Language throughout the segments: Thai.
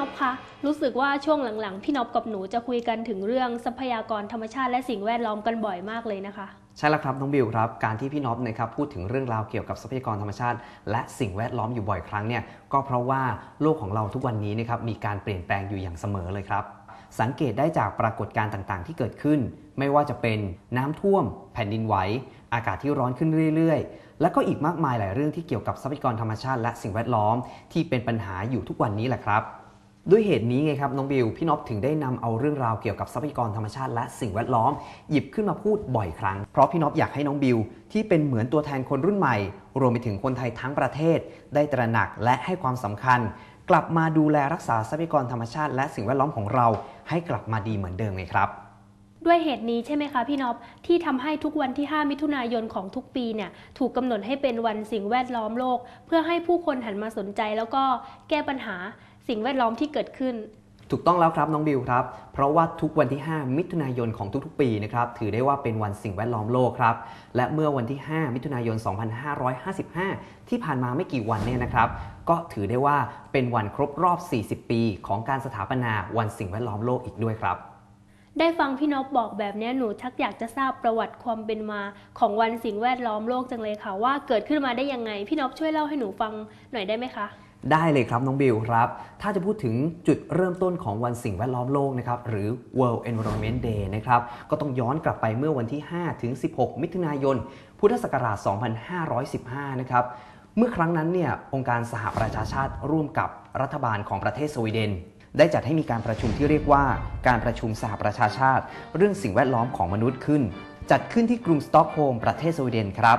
นพคะรู้สึกว่าช่วงหลังๆ พี่นพกับหนูจะคุยกันถึงเรื่องทรัพยากรธรรมชาติและสิ่งแวดล้อมกันบ่อยมากเลยนะคะ ใช่แล้วครับน้องบิวครับ การที่พี่น็อปนะครับพูดถึงเรื่องราวเกี่ยวกับทรัพยากรธรรมชาติ และสิ่งแวดล้อมอยู่บ่อยครั้งเนี่ยก็เพราะว่าโลกของเราทุกวันนี้นะครับมีการเปลี่ยนแปลงอยู่อย่างเสมอเลยครับสังเกตได้จากปรากฏการณ์ต่างๆ ที่เกิดขึ้น ไม่ว่าจะเป็นน้ำท่วม แผ่นดินไหว อากาศที่ร้อนขึ้นเรื่อยๆ และก็อีกมากมายหลายเรื่องที่เกี่ยวกับทรัพยากรธรรมชาติและสิ่งแวดล้อมที่เป็นปัญหาอยู่ทุกวันนี้แหละครับ ด้วยเหตุนี้ไงครับน้องบิวพี่น็อปถึงได้นำเอาเรื่องราวเกี่ยวกับทรัพยากรธรรมชาติและสิ่งแวดล้อม หยิบขึ้นมาพูดบ่อยครั้ง เพราะพี่น็อยากให้น้องบิวที่เป็นเหมือนตัวแทนคนรุ่นใหม่ รวมไปถึงคนไทยทั้งประเทศ ได้ตระหนักและให้ความสำคัญ กลับมาดูแลรักษาทรัพยากรธรรมชาติ และสิ่งแวดล้อมของเรา ให้กลับมาดีเหมือนเดิมไงครับด้วยเหตุนี้ใช่ไหมคะพี่นพที่ทำให้ทุกวันที่ 5 มิถุนายนของทุกปีเนี่ยถูกกำหนดให้เป็นวันสิ่งแวดล้อมโลก เพื่อให้ผู้คนหันมาสนใจแล้วก็แก้ปัญหา สิ่งแวดล้อมที่เกิดขึ้น ถูกต้องแล้วครับน้องบิวครับ เพราะว่าทุกวันที่ 5 มิถุนายนของทุกๆ ปีนะครับถือได้ว่าเป็นวันสิ่งแวดล้อมโลกครับ และเมื่อวันที่ 5 มิถุนายน 2555 ที่ผ่านมาไม่กี่วันเนี่ยนะครับ ก็ถือได้ว่าเป็นวันครบรอบ 40 ปี ของการสถาปนาวันสิ่งแวดล้อมโลกอีกด้วยครับได้ฟังพี่นพบอกแบบเนี้ยหนูชักอยากจะทราบประวัติความเป็นมา ของวันสิ่งแวดล้อมโลกจังเลยค่ะ ว่าเกิดขึ้นมาได้ยังไง พี่นพช่วยเล่าให้หนูฟังหน่อยได้ไหมคะ ได้เลยครับน้องบิวครับ ถ้าจะพูดถึงจุดเริ่มต้นของวันสิ่งแวดล้อมโลกนะครับหรือ World Environment Day นะครับก็ต้องย้อนกลับไปเมื่อวันที่ 5 ถึง 16 มิถุนายน พุทธศักราช 2515 นะครับเมื่อครั้งนั้นเนี่ยองค์การสหประชาชาติร่วมกับรัฐบาลของประเทศสวีเดน ได้จัดให้มีการประชุมที่เรียกว่าการประชุมสหประชาชาติ เรื่องสิ่งแวดล้อมของมนุษย์ขึ้น จัดขึ้นที่กรุงสตอกโฮล์มประเทศสวีเดนครับ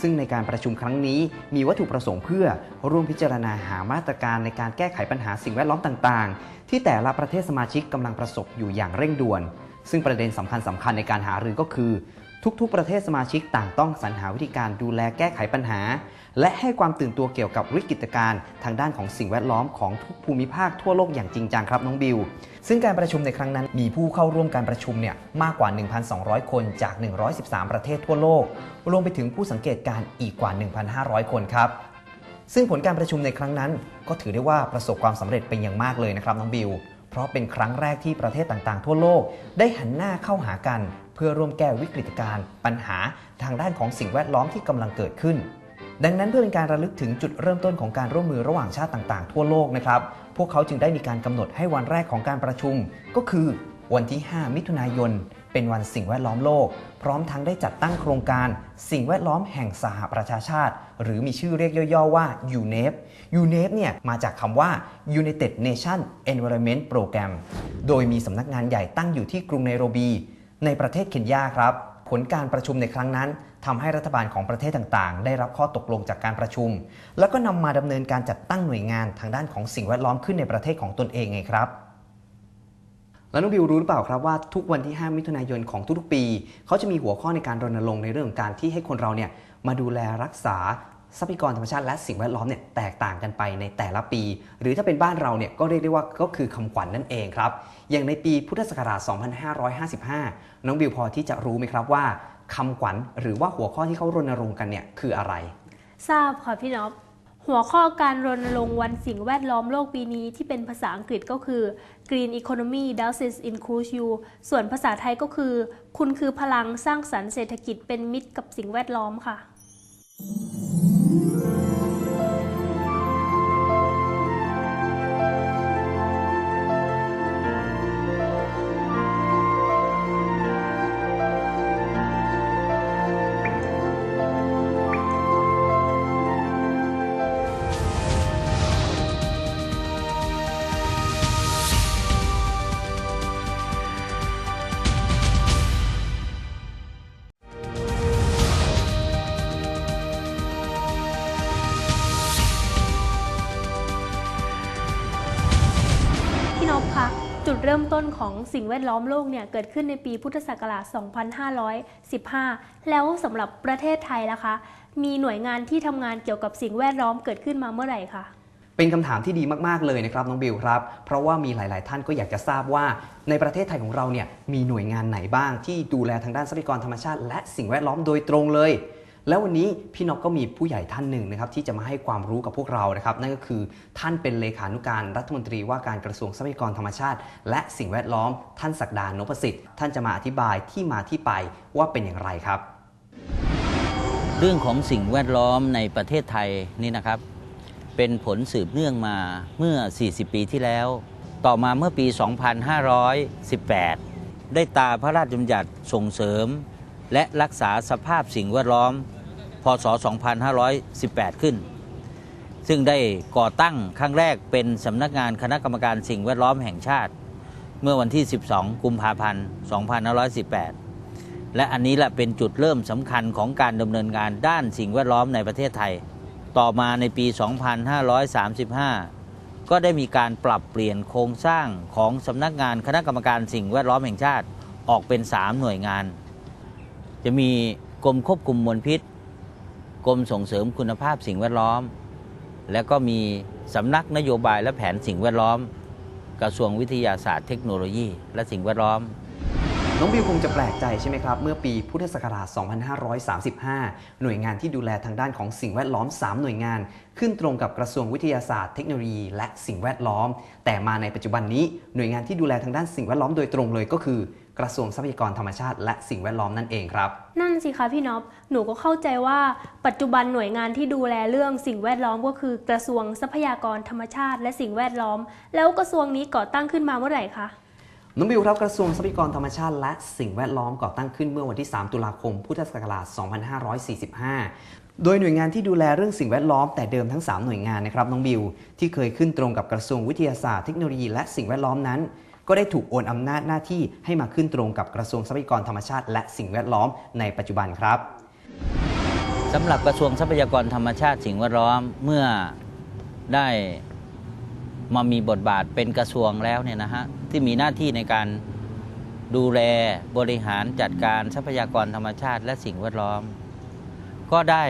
ซึ่งในการประชุมครั้งนี้มีวัตถุประสงค์เพื่อ ร่วมพิจารณาหามาตรการในการแก้ไขปัญหาสิ่งแวดล้อมต่างๆ ที่แต่ละประเทศสมาชิกกำลังประสบอยู่อย่างเร่งด่วน ซึ่งประเด็นสำคัญสคัญๆในการหารือก็คือ ทุกๆ ประเทศสมาชิกต่างต้องสรรหาวิธีการดูแลแก้ไขปัญหา และให้ความตื่นตัวเกี่ยวกับวิกฤตการณ์ทางด้านของสิ่งแวดล้อมของทุกภูมิภาคทั่วโลกอย่างจริงจังครับน้องบิว ซึ่งการประชุมในครั้งนั้นมีผู้เข้าร่วมการประชุมเนี่ยมากกว่า 1,200 คนจาก 113 ประเทศทั่วโลก รวมไปถึงผู้สังเกตการณ์อีกกว่า 1,500 คนครับซึ่งผลการประชุมในครั้งนั้น ก็ถือได้ว่าประสบความสำเร็จเป็นอย่างมากเลยนะครับน้องบิว เพราะเป็นครั้งแรกที่ประเทศต่างๆ ทั่วโลก ได้หันหน้าเข้าหากัน เพื่อร่วมแก้วิกฤตการณ์ปัญหาทางด้านของสิ่งแวดล้อมที่กำลังเกิดขึ้น ดังนั้นเพื่อเป็นการระลึกถึงจุดเริ่มต้นของการร่วมมือระหว่างชาติต่างๆ ทั่วโลกนะครับ พวกเขาจึงได้มีการกำหนดให้วันแรกของการประชุม ก็คือวันที่ 5 มิถุนายน เป็นวันสิ่งแวดล้อมโลก พร้อมทั้งได้จัดตั้งโครงการสิ่งแวดล้อมแห่งสหประชาชาติ หรือมีชื่อเรียกย่อๆว่า UNEP UNEP เนี่ยมาจากคำว่า United Nation Environment Program โดยมีสำนักงานใหญ่ตั้งอยู่ที่กรุงไนโรบี ในประเทศเคนยาครับ ผลการประชุมในครั้งนั้น ทำให้รัฐบาลของประเทศต่างๆ ได้รับข้อตกลงจากการประชุม แล้วก็นำมาดำเนินการจัดตั้งหน่วยงานทางด้านของสิ่งแวดล้อมขึ้นในประเทศของตนเองไงครับแล้วน้องบิวรู้หรือเปล่าครับว่าทุกวันที่ 5 มิถุนายนของทุกๆปี เขาจะมีหัวข้อในการรณรงค์ในเรื่องของการที่ให้คนเราเนี่ยมาดูแลรักษาทรัพยากรธรรมชาติและสิ่งแวดล้อมเนี่ยแตกต่างกันไปในแต่ละปี หรือถ้าเป็นบ้านเราเนี่ยก็เรียกได้ว่าก็คือคำขวัญนนั่นเองครับ อย่างในปีพุทธศักราช 2555 น้องบิวพอที่จะรู้ไหมครับว่า คำขวัญหรือว่าหัวข้อที่เขารณรงค์กันเนี่ยคืออะไร ทราบค่ะพี่นพหัวข้อการรณรงค์วันสิ่งแวดล้อมโลกปีนี้ที่เป็นภาษาอังกฤษก็คือ Green Economy Does it include you ส่วนภาษาไทยก็คือ คุณคือพลังสร้างสรรค์เศรษฐกิจเป็นมิตรกับสิ่งแวดล้อมค่ะ ต้นของสิ่งแวดล้อมโลกเนี่ยเกิดขึ้นในปีพุทธศักราช 2515 แล้วสำหรับประเทศไทยล่ะคะ มีหน่วยงานที่ทำงานเกี่ยวกับสิ่งแวดล้อมเกิดขึ้นมาเมื่อไหร่คะเป็นคำถามที่ดีมาก ๆ เลยนะครับน้องบิวครับ เพราะว่ามีหลาย ๆ ท่านก็อยากจะทราบว่า ในประเทศไทยของเราเนี่ยมีหน่วยงานไหนบ้างที่ดูแลทางด้านทรัพยากรธรรมชาติ และสิ่งแวดล้อมโดยตรงเลย แล้ววันนี้พี่นกก็มีผู้ใหญ่ท่านหนึ่งนะครับที่จะมาให้ความรู้กับพวกเรานะครับนั่นก็คือท่านเป็นเลขานุการรัฐมนตรีว่าการกระทรวงทรัพยากรธรรมชาติ และสิ่งแวดล้อม ท่านศักดานพสิทธิ์ท่านจะมาอธิบายที่มาที่ไปว่าเป็นอย่างไรครับ เรื่องของสิ่งแวดล้อมในประเทศไทยนี่นะครับ เป็นผลสืบเนื่องมาเมื่อ 40 ปีที่แล้ว ต่อมาเมื่อปี 2518 ได้ตาพระราชบัญญัติส่งเสริม และรักษาสภาพสิ่งแวดล้อม พศ 2518 ขึ้น ซึ่งได้ก่อตั้งครั้งแรกเป็นสำนักงานคณะกรรมการสิ่งแวดล้อมแห่งชาติ เมื่อวันที่ 12 กุมภาพันธ์ 2518 และอันนี้แหละเป็นจุดเริ่มสำคัญของการดำเนินงานด้านสิ่งแวดล้อมในประเทศไทย ต่อมาในปี 2535 ก็ได้มีการปรับเปลี่ยนโครงสร้างของสำนักงานคณะกรรมการสิ่งแวดล้อมแห่งชาติออกเป็น 3 หน่วยงาน จะมีกรมควบคุมมลพิษ กรมส่งเสริมคุณภาพสิ่งแวดล้อม และก็มีสำนักนโยบายและแผนสิ่งแวดล้อม กระทรวงวิทยาศาสตร์เทคโนโลยี และสิ่งแวดล้อมน้องบิวคงจะแปลกใจใช่ไหมครับ เมื่อปีพุทธศักราช 2535 หน่วยงานที่ดูแลทางด้านของสิ่งแวดล้อม 3 หน่วยงาน ขึ้นตรงกับกระทรวงวิทยาศาสตร์เทคโนโลยี และสิ่งแวดล้อม แต่มาในปัจจุบันนี้หน่วยงานที่ดูแลทางด้านสิ่งแวดล้อมโดยตรงเลยก็คือ กระทรวงทรัพยากรธรรมชาติ และสิ่งแวดล้อมนั่นเองครับ นั่นสิคะพี่นพหนูก็เข้าใจว่าปัจจุบันหน่วยงานที่ดูแลเรื่องสิ่งแวดล้อมก็คือกระทรวงทรัพยากรธรรมชาติและสิ่งแวดล้อม แล้วกระทรวงนี้ก่อตั้งขึ้นมาเมื่อไหร่คะน้องบิวครับกระทรวงทรัพยากรธรรมชาติ และสิ่งแวดล้อมก่อตั้งขึ้นเมื่อวันที่ 3 ตุลาคม พุทธศักราช 2545 โดยหน่วยงานที่ดูแลเรื่องสิ่งแวดล้อมแต่เดิมทั้ง 3 หน่วยงานนะครับน้องบิว ที่เคยขึ้นตรงกับกระทรวงวิทยาศาสตร์เทคโนโลยีและสิ่งแวดล้อมนั้น ก็ได้ถูกโอนอำนาจหน้าที่ให้มาขึ้นตรงกับกระทรวงทรัพยากรธรรมชาติ และสิ่งแวดล้อมในปัจจุบันครับสำหรับกระทรวงทรัพยากรธรรมชาติสิ่งแวดล้อมเมื่อได้มามีบทบาทเป็นกระทรวงแล้วเนี่ยนะฮะที่มีหน้าที่ในการดูแลบริหารจัดการทรัพยากรธรรมชาติ และสิ่งแวดล้อม ก็ได้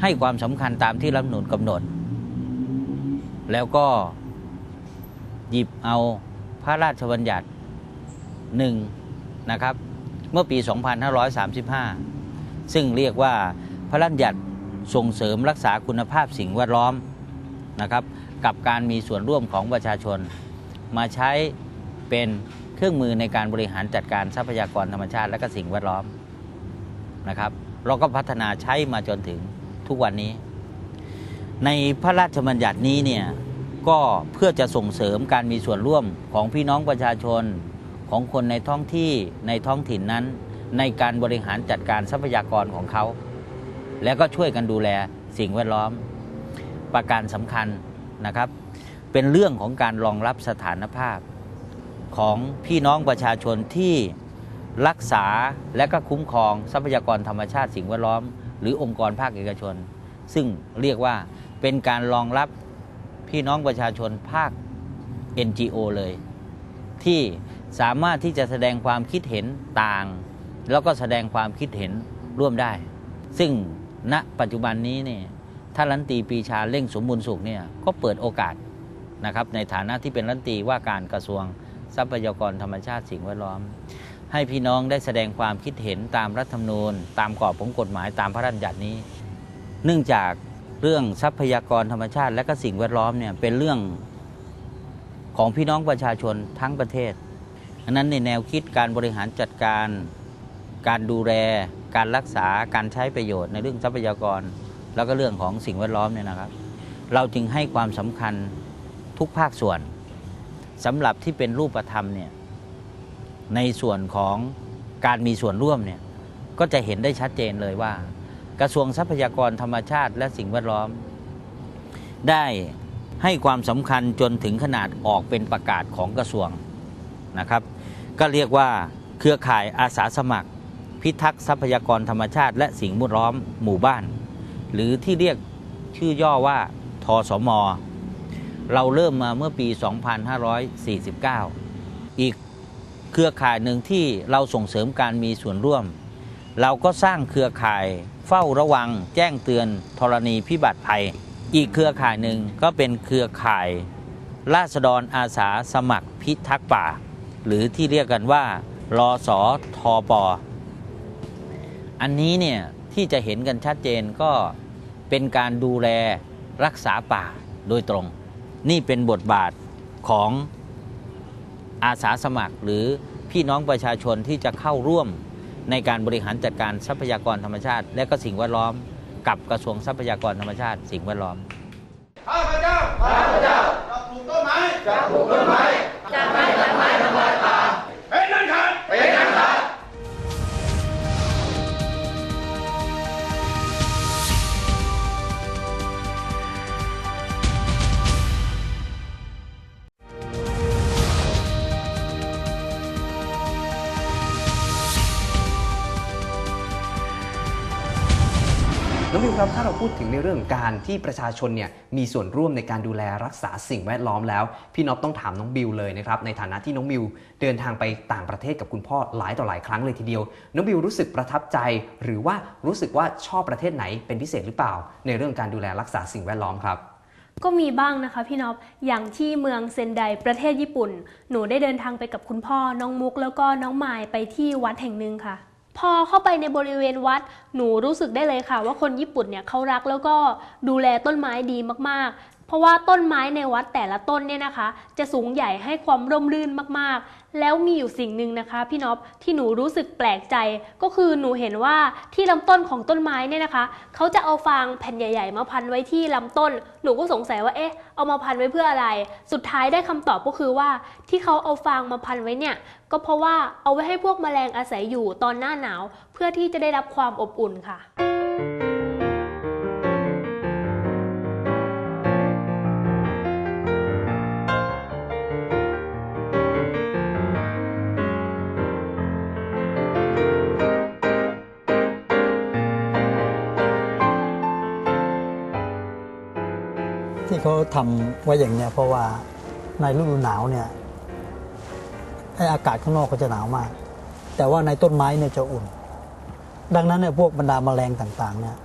ให้ความสำคัญตามที่รัฐมนูญกำหนด แล้วก็หยิบเอา ระราชบัญญัติหนึ่งนะครับเมื่อปี 2535 ซึ่งเรียกว่าพระราชบัญญัติส่งเสริมรักษาคุณภาพสิ่งแวดล้อมนะครับกับการมีส่วนร่วมของประชาชน มาใช้เป็นเครื่องมือในการบริหารจัดการทรัพยากรธรรมชาติและก็สิ่งแวดล้อมนะครับเราก็พัฒนาใช้มาจนถึงทุกวันนี้ ในพระราชบัญญัตินี้เนี่ย ก็เพื่อจะส่งเสริมการมีส่วนร่วมของพี่น้องประชาชน ของคนในท้องที่ในท้องถิ่นนั้น ในการบริหารจัดการทรัพยากรของเขา แล้วก็ช่วยกันดูแลสิ่งแวดล้อม ประการสำคัญนะครับ เป็นเรื่องของการรองรับสถานภาพ ของพี่น้องประชาชนที่รักษาและก็คุ้มครองทรัพยากรธรรมชาติสิ่งแวดล้อม หรือองค์กรภาคเอกชน ซึ่งเรียกว่าเป็นการรองรับ พี่น้องประชาชนภาค NGO เลย ที่สามารถที่จะแสดงความคิดเห็นต่าง แล้วก็แสดงความคิดเห็นร่วมได้ ซึ่งณปัจจุบันนี้เนี่ยท่านรัฐมนตีปีชาเร่งสมบูรณ์สุขเนี่ยก็เปิดโอกาสนะครับในฐานะที่เป็นรัฐมนตีว่าการกระทรวงทรัพยากรธรรมชาติสิ่งแวดล้อม ให้พี่น้องได้แสดงความคิดเห็นตามรัฐธรรมนูญ ตามกรอบของกฎหมายตามพระราชบัญญัตินี้ เนื่องจาก เรื่องทรัพยากรธรรมชาติ และก็สิ่งแวดล้อมเนี่ยเป็นเรื่องของพี่น้องประชาชนทั้งประเทศอันนั้นในแนวคิดการบริหารจัดการ การดูแล การรักษาการใช้ประโยชน์ในเรื่องทรัพยากร แล้วก็เรื่องของสิ่งแวดล้อมเนี่ยนะครับ เราจึงให้ความสำคัญทุกภาคส่วนสำหรับที่เป็นรูปธรรมเนี่ยในส่วนของการมีส่วนร่วมเนี่ยก็จะเห็นได้ชัดเจนเลยว่า กระทรวงทรัพยากรธรรมชาติและสิ่งแวดล้อม ได้ให้ความสำคัญจนถึงขนาดออกเป็นประกาศของกระทรวงนะครับ ก็เรียกว่าเครือข่ายอาสาสมัคร พิทักษ์ทรัพยากรธรรมชาติ และสิ่งแวดล้อมหมู่บ้าน หรือที่เรียกชื่อย่อว่าทสม เราเริ่มมาเมื่อปี 2549 อีกเครือข่ายหนึ่งที่เราส่งเสริมการมีส่วนร่วม เราก็สร้างเครือข่าย เฝ้าระวังแจ้งเตือนธรณีพิบัติภัย อีกเครือข่ายหนึ่งก็เป็นเครือข่าย ราษฎรอาสาสมัครพิทักษ์ป่า หรือที่เรียกกันว่ารอสอทอปออันนี้เนี่ยที่จะเห็นกันชัดเจนก็เป็นการดูแลรักษาป่าโดยตรง นี่เป็นบทบาทของอาสาสมัครหรือพี่น้องประชาชนที่จะเข้าร่วม ในการบริหารจัดการทรัพยากรธรรมชาติ และก็สิ่งแวดล้อมกับกระทรวงทรัพยากรธรรมชาติ สิ่งแวดล้อมข้าพเจ้าข้าพเจ้าจะปลูกต้นไม้จะปลูกต้นไม้จะ น้องบิวครับถ้าเราพูดถึงในเรื่องการที่ประชาชนเนี่ยมีส่วนร่วมในการดูแลรักษาสิ่งแวดล้อมแล้ว พี่น็อปต้องถามน้องบิวเลยนะครับในฐานะที่น้องบิวเดินทางไปต่างประเทศกับคุณพ่อหลายต่อหลายครั้งเลยทีเดียว น้องบิวรู้สึกประทับใจ หรือว่ารู้สึกว่าชอบประเทศไหนเป็นพิเศษหรือเปล่า ในเรื่องการดูแลรักษาสิ่งแวดล้อมครับก็มีบ้างนะคะพี่น็อปอย่างที่เมืองเซนไดประเทศญี่ปุ่น หนูได้เดินทางไปกับคุณพ่อน้องมุก แล้วก็น้องไมายไปที่วัดแห่งหนึ่งค่ะ พอเข้าไปในบริเวณวัดหนูรู้สึกได้เลยค่ะ ว่าคนญี่ปุ่นเนี่ยเขารักแล้วก็ดูแลต้นไม้ดีมากๆ เพราะว่าต้นไม้ในวัดแต่ละต้นเนี่ยนะคะ จะสูงใหญ่ให้ความร่มรื่นมากๆ แล้วมีอยู่สิ่งหนึ่งนะคะ พี่น็อปที่หนูรู้สึกแปลกใจ ก็คือหนูเห็นว่าที่ลำต้นของต้นไม้เนี่ยนะคะเขาจะเอาฟางแผ่นใหญ่ ๆ มาพันไว้ที่ลำต้น หนูก็สงสัยว่าเอ๊ะเอามาพันไว้เพื่ออะไร สุดท้ายได้คำตอบก็คือว่าที่เขาเอาฟางมาพันไว้เนี่ยก็เพราะว่าเอาไว้ให้พวกแมลงอาศัยอยู่ตอนหน้าหนาว เพื่อที่จะได้รับความอบอุ่นค่ะ เขาทำไว้อย่างเนี้ยเพราะว่าในฤดูหนาวเนี่ยไออากาศข้างนอกก็จะหนาวมาก แต่ว่าในต้นไม้เนี่ยจะอุ่น ดังนั้นเนี่ยพวกบรรดาแมลงต่างๆเนี่ย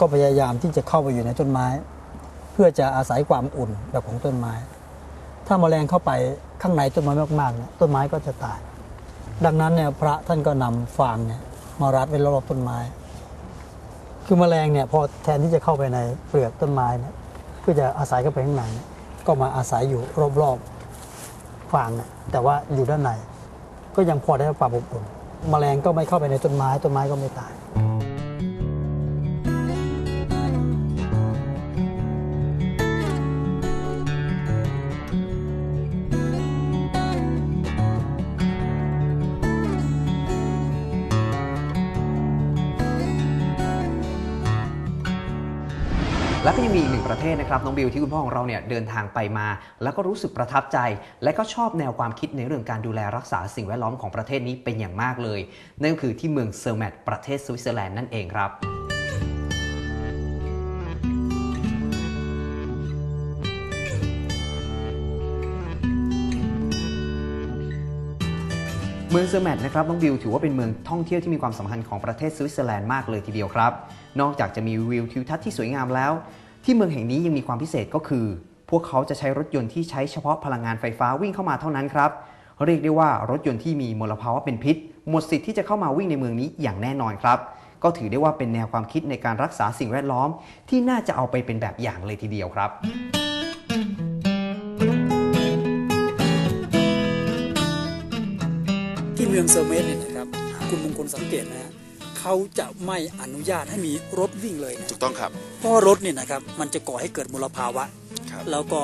ก็พยายามที่จะเข้าไปอยู่ในต้นไม้ เพื่อจะอาศัยความอุ่นแบบของต้นไม้ ถ้าแมลงเข้าไปข้างในต้นไม้มากๆเนี่ยต้นไม้ก็จะตาย ดังนั้นเนี่ยพระท่านก็นำฟางเนี่ยมารัดไว้รอบต้นไม้ คือแมลงเนี่ยพอแทนที่จะเข้าไปในเปลือกต้นไม้เนี่ย พื่อจะอาศัยเข้าไปข้างในก็มาอาศัยอยู่รอบๆฟางแต่ว่าอยู่ด้านในก็ยังพอได้รับความอบอุ่นแมลงก็ไม่เข้าไปในต้นไม้ต้นไม้ก็ไม่ตาย และก็ยังมีอีกหนึ่งประเทศนะครับน้องบิวที่คุณพ่อของเราเนี่ยเดินทางไปมา แล้วก็รู้สึกประทับใจ และก็ชอบแนวความคิดในเรื่องการดูแลรักษาสิ่งแวดล้อมของประเทศนี้เป็นอย่างมากเลย นั่นก็คือที่เมืองเซอร์แมตประเทศสวิตเซอร์แลนด์นั่นเองครับ เมืองเซอร์แมตนะครับน้องบิวถือว่าเป็นเมืองท่องเที่ยวที่มีความสำคัญของประเทศสวิตเซอร์แลนด์มากเลยทีเดียวครับ นอกจากจะมีวิวทิวทัศน์ที่สวยงามแล้ว ที่เมืองแห่งนี้ยังมีความพิเศษก็คือ พวกเขาจะใช้รถยนต์ที่ใช้เฉพาะพลังงานไฟฟ้าวิ่งเข้ามาเท่านั้นครับเรียกได้ว่ารถยนต์ที่มีมลภาวะเป็นพิษ หมดสิทธิ์ที่จะเข้ามาวิ่งในเมืองนี้อย่างแน่นอนครับ ก็ถือได้ว่าเป็นแนวความคิดในการรักษาสิ่งแวดล้อม ที่น่าจะเอาไปเป็นแบบอย่างเลยทีเดียวครับ ที่เมืองเซอร์เมสเนี่ยนะครับ คุณมงคลสังเกตนะฮะเขาจะไม่อนุญาตให้มีรถวิ่งเลยนะถูกต้องครับ เพราะว่ารถเนี่ยนะครับมันจะก่อให้เกิดมลภาวะ ครับ แล้วก็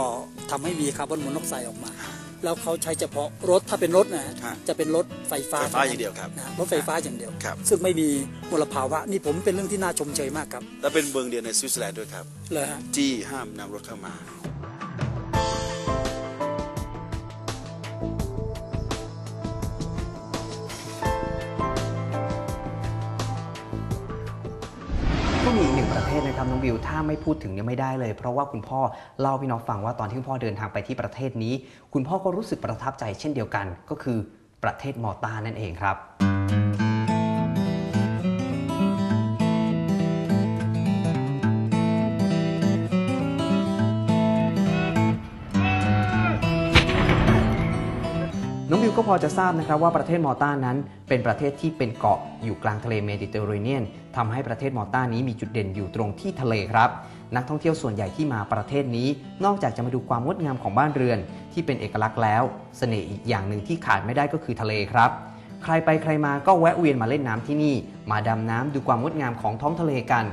ทำให้มีคาร์บอนมอนอกไซด์ออกมา แล้วเขาใช้เฉพาะรถถ้าเป็นรถนะฮะฮะจะเป็นรถไฟฟ้าไฟฟ้าอย่างเดียวครับนะรถไฟฟ้าอย่างเดียว ครับ ซึ่งไม่มีมลภาวะนี่ผมเป็นเรื่องที่น่าชมเชยมากครับและเป็นเมืองเดียวในสวิตเซอร์แลนด์ด้วยครับ เลยฮะ ที่ห้ามนำรถเข้ามา น้องบิวถ้าไม่พูดถึงเนี่ยไม่ได้เลย เพราะว่าคุณพ่อเล่าพี่น้องฟังว่าตอนที่คุณพ่อเดินทางไปที่ประเทศนี้ คุณพ่อก็รู้สึกประทับใจเช่นเดียวกัน ก็คือประเทศมอลตานั่นเองครับ งก็พอจะทราบนะครับว่าประเทศมอลตานั้น เป็นประเทศที่เป็นเกาะอยู่กลางทะเลเมดิเตอร์เรเนียนทำให้ประเทศมอตานี้มีจุดเด่นอยู่ตรงที่ทะเลครับ นักท่องเที่ยวส่วนใหญ่ที่มาประเทศนี้ นอกจากจะมาดูความงดงามของบ้านเรือน ที่เป็นเอกลักษณ์แล้วเสน่ห์อีกอย่างหนึ่งที่ขาดไม่ได้ก็คือทะเลครับ ใครไปใครมาก็แวะเวียนมาเล่นน้ำที่นี่ มาดำน้ำดูความงดงามของท้องทะเลกัน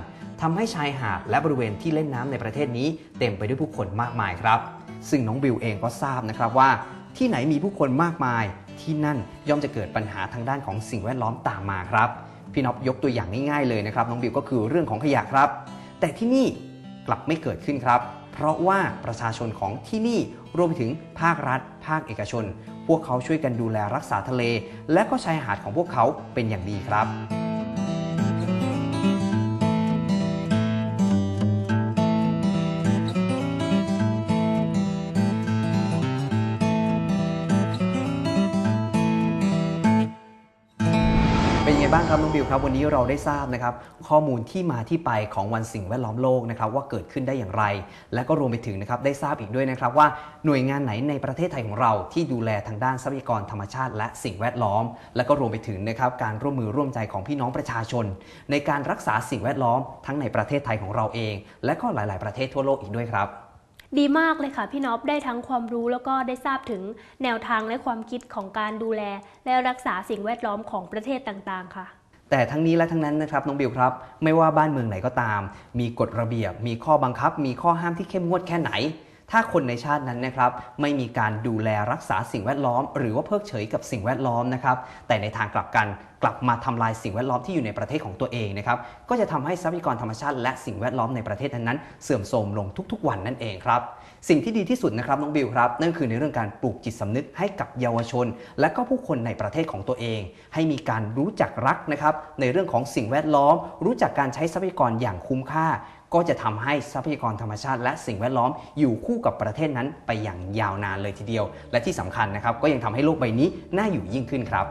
ทำให้ชายหาดและบริเวณที่เล่นน้ำในประเทศนี้ เต็มไปด้วยผู้คนมากมายครับ ซึ่งน้องบิวเองก็ทราบนะครับว่า ที่ไหนมีผู้คนมากมาย ที่นั่นย่อมจะเกิดปัญหาทางด้านของสิ่งแวดล้อมตามมาครับ พี่น็อปยกตัวอย่างง่ายๆเลยนะครับน้องบิวก็คือเรื่องของขยะครับ แต่ที่นี่กลับไม่เกิดขึ้นครับ เพราะว่าประชาชนของที่นี่รวมไปถึงภาครัฐ ภาคเอกชน พวกเขาช่วยกันดูแลรักษาทะเล และก็ชายหาดของพวกเขาเป็นอย่างดีครับ องบิวครับวันนี้เราได้ทราบนะครับข้อมูลที่มาที่ไปของวันสิ่งแวดล้อมโลกนะครับว่าเกิดขึ้นได้อย่างไร และก็รวมไปถึงนะครับได้ทราบอีกด้วยนะครับว่าหน่วยงานไหนในประเทศไทยของเราที่ดูแลทางด้านทรัพยากรธรรมชาติ และสิ่งแวดล้อม และก็รวมไปถึงนะครับการร่วมมือร่วมใจของพี่น้องประชาชน ในการรักษาสิ่งแวดล้อม ทั้งในประเทศไทยของเราเอง และก็หลาย ๆ ประเทศทั่วโลกอีกด้วยครับดีมากเลยค่ะพี่น็อปได้ทั้งความรู้แล้วก็ได้ทราบถึงแนวทางและความคิดของการดูแล และรักษาสิ่งแวดล้อมของประเทศต่างๆค่ะ แต่ทั้งนี้และทั้งนั้นนะครับน้องบิวครับ ไม่ว่าบ้านเมืองไหนก็ตาม มีกฎระเบียบ มีข้อบังคับ มีข้อห้ามที่เข้มงวดแค่ไหน ถ้าคนในชาตินั้นนะครับ ไม่มีการดูแลรักษาสิ่งแวดล้อม หรือว่าเพิกเฉยกับสิ่งแวดล้อมนะครับ แต่ในทางกลับกันกลับมาทำลายสิ่งแวดล้อมที่อยู่ในประเทศของตัวเองนะครับ ก็จะทำให้ทรัพยากรธรรมชาติ และสิ่งแวดล้อมในประเทศนั้นๆเสื่อมโทรมลงทุกๆ วันนั่นเองครับ สิ่งที่ดีที่สุดนะครับน้องบิวครับ นั่นคือในเรื่องการปลูกจิตสำนึกให้กับเยาวชน และก็ผู้คนในประเทศของตัวเอง ให้มีการรู้จักรักนะครับในเรื่องของสิ่งแวดล้อม รู้จักการใช้ทรัพยากรอย่างคุ้มค่า ก็จะทำให้ทรัพยากรธรรมชาติ และสิ่งแวดล้อมอยู่คู่กับประเทศนั้นไปอย่างยาวนานเลยทีเดียว และที่สำคัญนะครับก็ยังทำให้โลกใบนี้น่าอยู่ยิ่งขึ้นครับ